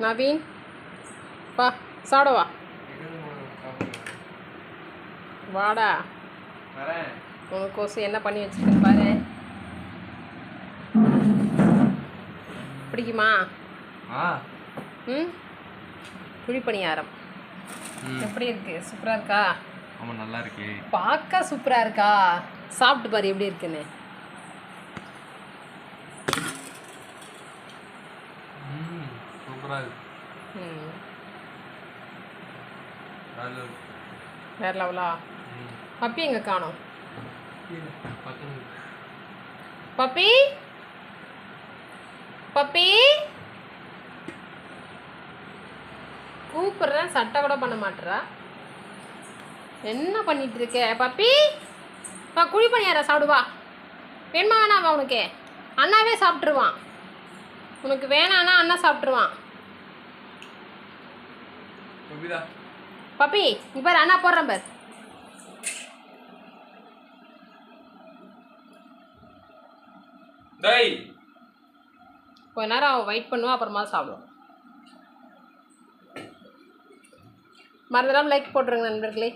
நவீன் வா சாப்பிட வா. வாடா. உனக்கோசம் என்ன பண்ணி வச்சிருக்கேன் பாரு. பிடிக்குமா? ம்? குழிப்பணியாரம். எப்படி இருக்கு? சூப்பராக இருக்கா? ஆமாம் நல்லா இருக்கே. பார்க்க சூப்பராக இருக்கா? சாப்பிட்டு பாரு எப்படி இருக்குன்னு ம் சூப்பராக இருக்கு ம். அது வேற லெவலா? பப்பி எங்கே காணோம். Puppy puppy? கூப்பிடுறேன் சட்டை கூட பண்ண மாட்டேறா என்ன பண்ணிட்டு இருக்க பப்பி? வா குழி பண்ணியார சாப்பிடுவா. வேணுமா வேணாவா உனக்கு? அண்ணாவே சாப்பிட்ருவான் உனக்கு வேணான்னா அண்ணா சாப்பிட்ருவான் பப்பி இங்க பாரு அண்ணா போடுறேன் பாரு. டேய். கொஞ்ச நேரம் அவள் வெயிட் பண்ணுவா அப்புறமா சாப்பிடுவோம் மறந்துடாம லைக் போட்டுருங்க நண்பர்களே.